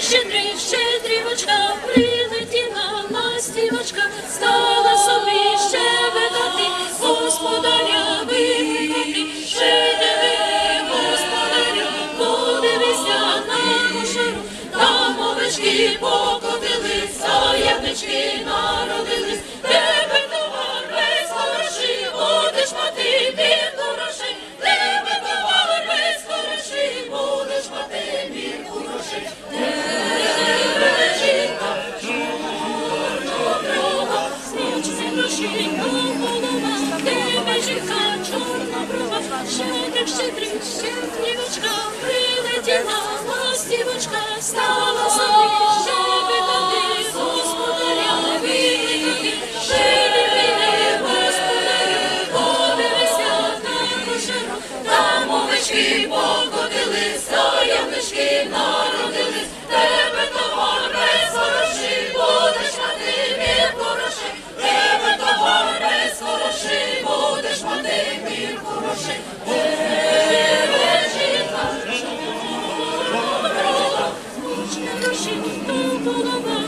Щедрий, щедрівочка, прилетіла ластівочка, стала собі щебетати, господаря викликати, щедри, господарю, подивися на кошару, там овечки покотились, смічці грошенька голова, щедрик, щедрівочка, прилетіла. Ластівочка, стала собі щебетати, господаря викликати, щедрик, господарю, подивися кошару, там овечки покотились, а на Thank you.